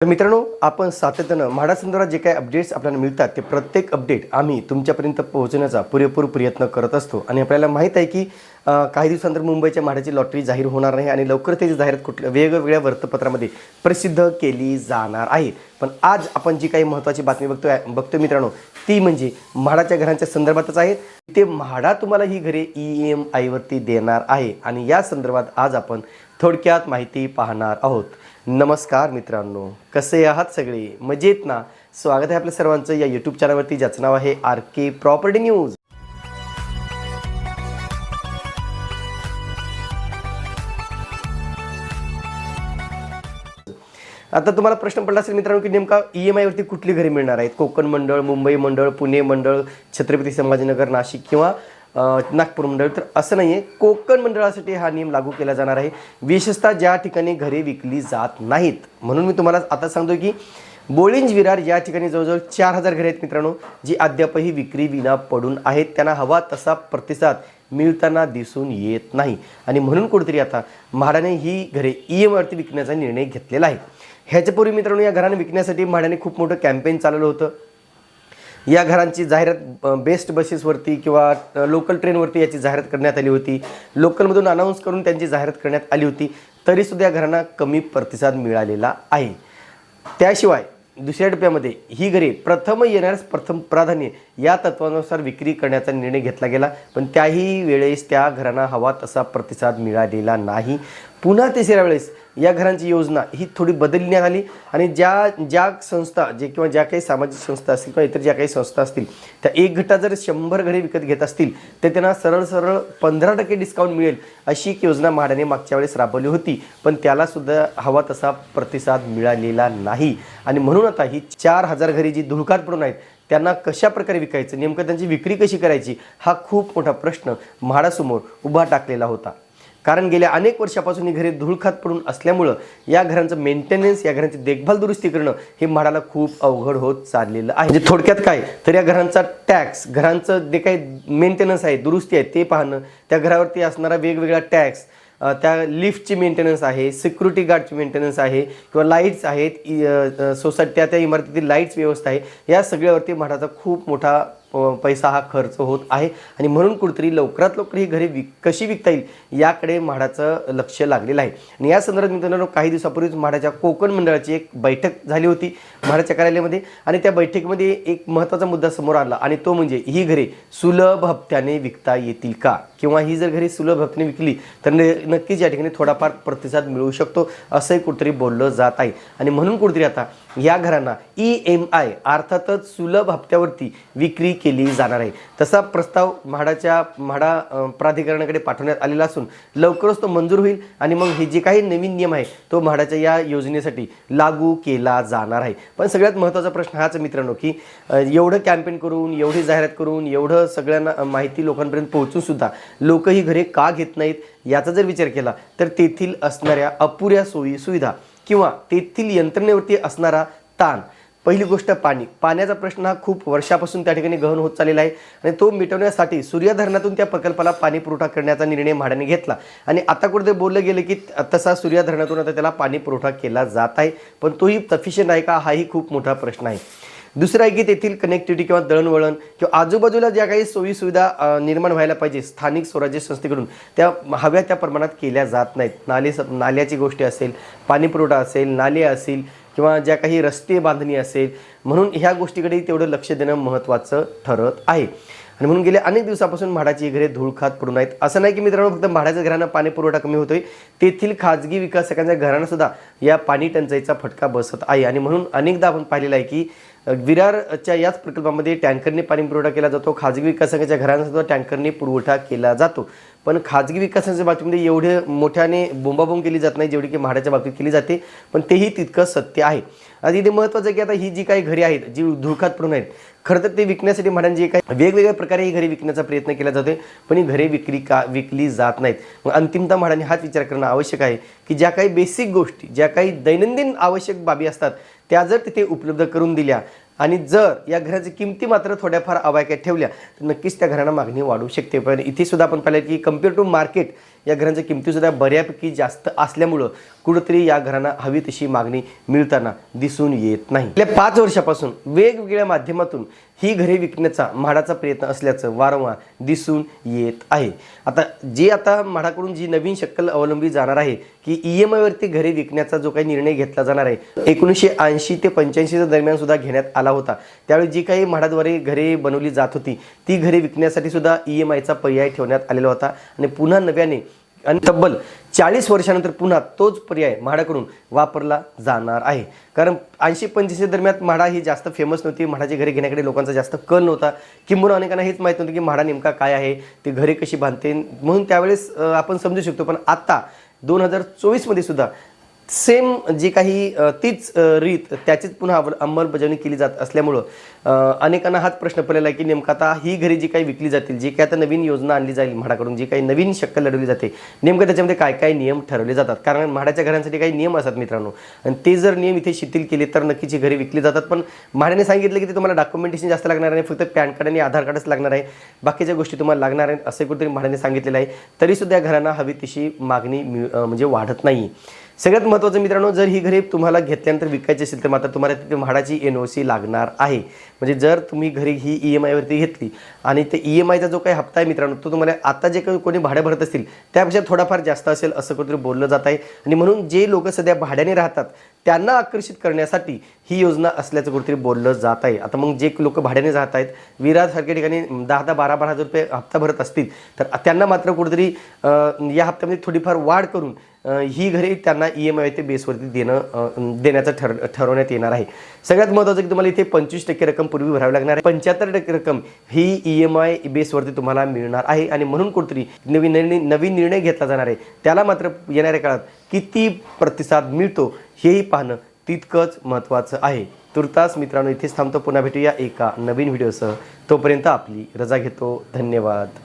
तर मित्रांनो आपण सातत्यानं म्हाडा संदर्भात जे काही अपडेट्स आपल्याला मिळतात ते प्रत्येक अपडेट आम्ही तुमच्यापर्यंत पोहोचण्याचा पुरेपूर प्रयत्न करत असतो. आणि आपल्याला माहीत आहे की काही दिवसानंतर मुंबईच्या म्हाडाची लॉटरी जाहीर होणार नाही आणि लवकर त्याची जाहिरात कुठल्या वेगवेगळ्या वृत्तपत्रामध्ये प्रसिद्ध केली जाणार आहे. पण आज आपण जी काही महत्त्वाची बातमी बघतो बघतो मित्रांनो ती म्हणजे म्हाडाच्या घरांच्या संदर्भातच आहे. ते म्हाडा तुम्हाला ही घरे ई एम आयवरती देणार आहे. आणि या संदर्भात आज आपण थोडक्यात माहिती पाहणार आहोत. नमस्कार मित्रांनो कसे आहात सगळे? मजेत ना? स्वागत आहे आपल्या सर्वांचं या यूट्यूब चॅनलवरती ज्याचं नाव आहे आर के प्रॉपर्टी न्यूज आता तुम्हाला प्रश्न पडला असेल मित्रांनो की नेमका ई एम आयवरती कुठली घरे मिळणार आहेत? कोकण मंडळ मुंबई मंडळ पुणे मंडळ छत्रपती संभाजीनगर नाशिक किंवा नागपूर मंडळ. तर असं नाही आहे कोकण मंडळासाठी हा नियम लागू केला जाणार आहे. विशेषतः ज्या ठिकाणी घरे विकली जात नाहीत. म्हणून मी तुम्हाला आता सांगतो की बोळिंज विरार या ठिकाणी जवळजवळ चार हजार घरे आहेत मित्रांनो जी अद्यापही विक्री विना पडून आहेत. त्यांना हवा तसा प्रतिसाद मिळताना दिसून येत नाही. आणि म्हणून कुठेतरी आता म्हाडाने ही घरे ई एमवरती विकण्याचा निर्णय घेतलेला आहे. ह्याच्यापूर्वी मित्रांनो या घरांना विकण्यासाठी म्हाडाने खूप मोठं कॅम्पेन चालवलं होतं. या घरांची जाहिरात बेस्ट बसेसवरती किंवा लोकल ट्रेनवरती याची जाहिरात करण्यात आली होती. लोकलमधून अनाऊन्स करून त्यांची जाहिरात करण्यात आली होती. तरीसुद्धा या घरांना कमी प्रतिसाद मिळालेला आहे. त्याशिवाय दुसऱ्या टप्प्यामध्ये ही घरे प्रथम येणाऱ्यास प्रथम प्राधान्य या तत्वानुसार विक्री करण्याचा निर्णय घेतला गेला. पण त्याही वेळेस त्या घरांना हवा तसा प्रतिसाद मिळालेला नाही. पुन्हा तिसऱ्या वेळेस या घरांची योजना ही थोडी बदलण्यात आली आणि ज्या ज्या संस्था जे किंवा ज्या काही सामाजिक संस्था असतील किंवा इतर ज्या काही संस्था असतील त्या एक गटा जर शंभर घरे विकत घेत असतील तर त्यांना सरळ सरळ पंधरा टक्के डिस्काउंट मिळेल अशी एक योजना म्हाडाने मागच्या वेळेस राबवली होती. पण त्यालासुद्धा हवा तसा प्रतिसाद मिळालेला नाही. आणि म्हणून आता ही चार हजार घरी जी धुळकात पडून आहेत त्यांना कशा प्रकारे विकायचं नेमकं त्यांची विक्री कशी करायची हा खूप मोठा प्रश्न म्हाडासमोर उभा टाकलेला होता. कारण गेल्या अनेक वर्षापासून ही घरे धुळखात पडून असल्यामुळं या घरांचं मेंटेनन्स या घरांची देखभाल दुरुस्ती करणं हे म्हाडाला खूप अवघड होत चाललेलं आहे. म्हणजे थोडक्यात काय तर या घरांचा टॅक्स घरांचं जे काही मेंटेनन्स आहे दुरुस्ती आहे ते पाहणं त्या घरावरती असणारा वेगवेगळा टॅक्स त्या लिफ्टची मेंटेनन्स आहे सिक्युरिटी गार्डची मेंटेनन्स आहे किंवा लाईट्स आहेत इ- सोसायटी त्या त्या इमारतीतील लाईट्स व्यवस्था आहे या सगळ्यावरती म्हाडाचा खूप मोठा पैसा हा खर्च होत आहे. आणि म्हणून कुठेतरी लवकरात लवकर ही घरे विक कशी विकता येईल याकडे म्हाडाचं लक्ष लागलेलं आहे. आणि या संदर्भात मित्रांनो काही दिवसापूर्वीच म्हाडाच्या कोकण मंडळाची एक बैठक झाली होती म्हाडाच्या कार्यालयामध्ये. आणि त्या बैठकीमध्ये एक महत्त्वाचा मुद्दा समोर आला आणि तो म्हणजे ही घरे सुलभ हप्त्याने विकता येतील का? किंवा ही जर घरे सुलभ हप्त्याने विकली तर नक्कीच या ठिकाणी थोडाफार प्रतिसाद मिळू शकतो असंही कुठेतरी बोललं जात आहे. आणि म्हणून कुठेतरी आता या घरांना ई एम आय अर्थातच सुलभ हप्त्यावरती विक्री केली जाणार आहे. तसा प्रस्ताव म्हाडाच्या म्हाडा प्राधिकरणाकडे पाठवण्यात आलेला असून लवकरच तो मंजूर होईल आणि मग हे जे काही नवीन नियम आहे तो म्हाडाच्या या योजनेसाठी लागू केला जाणार आहे. पण सगळ्यात महत्त्वाचा प्रश्न हाच मित्रांनो की एवढं कॅम्पेन करून एवढी जाहिरात करून एवढं सगळ्यांना माहिती लोकांपर्यंत पोहोचून सुद्धा लोक ही घरे का घेत नाहीत याचा जर विचार केला तर तेथील असणाऱ्या अपुऱ्या सोयी सुविधा किंवा तेथील यंत्रणेवरती असणारा ताण. पहिली गोष्ट पाणी. पाण्याचा प्रश्न हा खूप वर्षापासून त्या ठिकाणी गहन होत चाललेला आहे आणि तो मिटवण्यासाठी सूर्या धरणातून त्या प्रकल्पाला पाणी पुरवठा करण्याचा निर्णय म्हाडाने घेतला. आणि आता कुठे बोललं गेलं की तसा सूर्या धरणातून आता त्याला पाणी पुरवठा केला जात आहे. पण तोही सफिशियंट आहे का? हाही खूप मोठा प्रश्न आहे. दुसरं आहे की तेथील कनेक्टिव्हिटी किंवा दळणवळण किंवा आजूबाजूला ज्या काही सोयी सुविधा निर्माण व्हायला पाहिजे स्थानिक स्वराज्य संस्थेकडून त्या हव्या त्या प्रमाणात केल्या जात नाहीत. नाले स नाल्याची गोष्टी असेल पाणीपुरवठा असेल नाले असेल किंवा ज्या काही रस्ते बांधणी असेल म्हणून ह्या गोष्टीकडे तेवढं लक्ष देणं महत्त्वाचं ठरत आहे. आणि म्हणून गेल्या अनेक दिवसापासून म्हाडाची घरे धूळखात पडून आहेत असं नाही की मित्रांनो फक्त म्हाडाच्या घरांना पाणी पुरवठा कमी होतोय तेथील खाजगी विकासकांच्या घरांना सुद्धा या पाणी टंचाईचा फटका बसत आहे. आणि म्हणून अनेकदा आपण पाहिलेलं आहे की विरारच्या याच प्रकल्पामध्ये टँकरने पाणी पुरवठा केला जातो. खाजगी विकासकांच्या घरांना टँकरने पुरवठा केला जातो. पण खाजगी विकासाच्या बाबतीमध्ये एवढे मोठ्याने बोंबाबोंब केली जात नाही जेवढी की म्हाडाच्या बाबतीत केली जाते पण तेही तितकं सत्य आहे. आता इथे महत्त्वाचं की आता ही जी काही घरे आहेत जी धुळखात पडून आहेत खरं तर ते विकण्यासाठी म्हाडाने जे काही वेगवेगळ्या प्रकारे ही घरे विकण्याचा प्रयत्न केला जातो पण ही घरे विक्री का विकली जात नाहीत. मग अंतिमतः म्हाडाने हाच विचार करणं आवश्यक आहे की ज्या काही बेसिक गोष्टी ज्या काही दैनंदिन आवश्यक बाबी असतात त्या जर तिथे उपलब्ध करून दिल्या आणि जर या घराची किमती मात्र थोड्याफार अवाक्यात ठेवल्या तर नक्कीच त्या घरांना मागणी वाढू शकते. पण इथे सुद्धा आपण पाहिलं की कंपेअर टू मार्केट या घरांच्या किमतीसुद्धा बऱ्यापैकी जास्त असल्यामुळं कुठंतरी या घरांना हवी तशी मागणी मिळताना दिसून येत नाही. गेल्या पाच वर्षापासून वेगवेगळ्या माध्यमातून ही घरे विकण्याचा म्हाडाचा प्रयत्न असल्याचं वारंवार दिसून येत आहे. आता जे आता म्हाडाकडून जी नवीन शक्कल अवलंबली जाणार आहे की ई एम आयवरती घरे विकण्याचा जो काही निर्णय घेतला जाणार आहे एकोणीसशे ऐंशी ते पंच्याऐंशीच्या दरम्यान सुद्धा घेण्यात आला होता. त्यावेळी जी काही म्हाडाद्वारे घरे बनवली जात होती ती घरे विकण्यासाठी सुद्धा ई एम आयचा पर्याय ठेवण्यात आलेला होता आणि पुन्हा नव्याने आणि तब्बल चाळीस वर्षानंतर पुन्हा तोच पर्याय म्हाडाकडून वापरला जाणार आहे. कारण ऐंशी पंच्याऐंशी दरम्यान म्हाडा ही जास्त फेमस नव्हती. म्हाडाची घरे घेण्याकडे लोकांचा जास्त कल नव्हता. किंबहुना अनेकांना हेच माहीत नव्हतं की म्हाडा नेमका काय आहे ते घरे कशी बांधते. म्हणून त्यावेळेस आपण समजू शकतो. पण आता दोन हजार चोवीसमध्ये सुद्धा सेम जी काही तीच रीत त्याचीच पुन्हा अंमलबजावणी केली जात असल्यामुळं अनेकांना हाच प्रश्न पडलेला आहे की नेमकं आता ही घरे जी काही विकली जातील जी काही आता नवीन योजना आणली जाईल म्हाडाकडून जी काही नवीन शक्कल लढवली जाते नेमकं त्याच्यामध्ये काय काय नियम ठरवले जातात? कारण म्हाडाच्या घरांसाठी काही नियम असतात मित्रांनो. आणि ते जर नियम इथे शिथिल केले तर नक्कीच ही घरे विकली जातात. पण म्हाड्याने सांगितलं की ते तुम्हाला डॉक्युमेंटेशन जास्त लागणार नाही फक्त पॅन कार्ड आणि आधार कार्डच लागणार आहे. बाकीच्या गोष्टी तुम्हाला लागणार आहेत असं कुठेतरी म्हाड्याने सांगितलेलं आहे. तरीसुद्धा या घरांना हवी तशी मागणी म्हणजे वाढत नाही. सगळ्यात महत्त्वाचं मित्रांनो जर ही घरे तुम्हाला घेतल्यानंतर विकायची असेल तर मात्र तुम्हाला तिथे म्हाडाची एन ओ सी लागणार आहे. म्हणजे जर तुम्ही घरी ही ई एम आयवरती घेतली आणि ते ई एम आयचा जो काही हप्ता आहे मित्रांनो तो तुम्हाला आता जे काही कोणी भाडं भरत असतील त्यापेक्षा थोडाफार जास्त असेल असं कुठेतरी बोललं जात आहे. आणि म्हणून जे लोक सध्या भाड्याने राहतात त्यांना आकर्षित करण्यासाठी ही योजना असल्याचं कुठेतरी बोललं जात आहे. आता मग जे लोक भाड्याने राहत आहेत विरासारख्या ठिकाणी दहा दहा बारा बारा हजार रुपये हप्ता भरत असतील तर त्यांना मात्र कुठेतरी या हप्त्यामध्ये थोडीफार वाढ करून ही घरे त्यांना ई एम आय ते बेसवरती देणं देण्याचं ठर ठरवण्यात येणार आहे. सगळ्यात महत्त्वाचं की तुम्हाला इथे पंचवीस टक्के रक्कम पूर्वी भरावी लागणार आहे. पंच्याहत्तर टक्के रक्कम ही ई एम आय बेसवरती तुम्हाला मिळणार आहे. आणि म्हणून कुठतरी नवीन निर्णय नवीन निर्णय घेतला जाणार आहे. त्याला मात्र येणाऱ्या काळात किती प्रतिसाद मिळतो हेही पाहणं तितकंच महत्त्वाचं आहे. तुर्तास मित्रांनो इथेच थांबतो. पुन्हा भेटूया एका नवीन व्हिडिओसह. तोपर्यंत आपली रजा घेतो. धन्यवाद.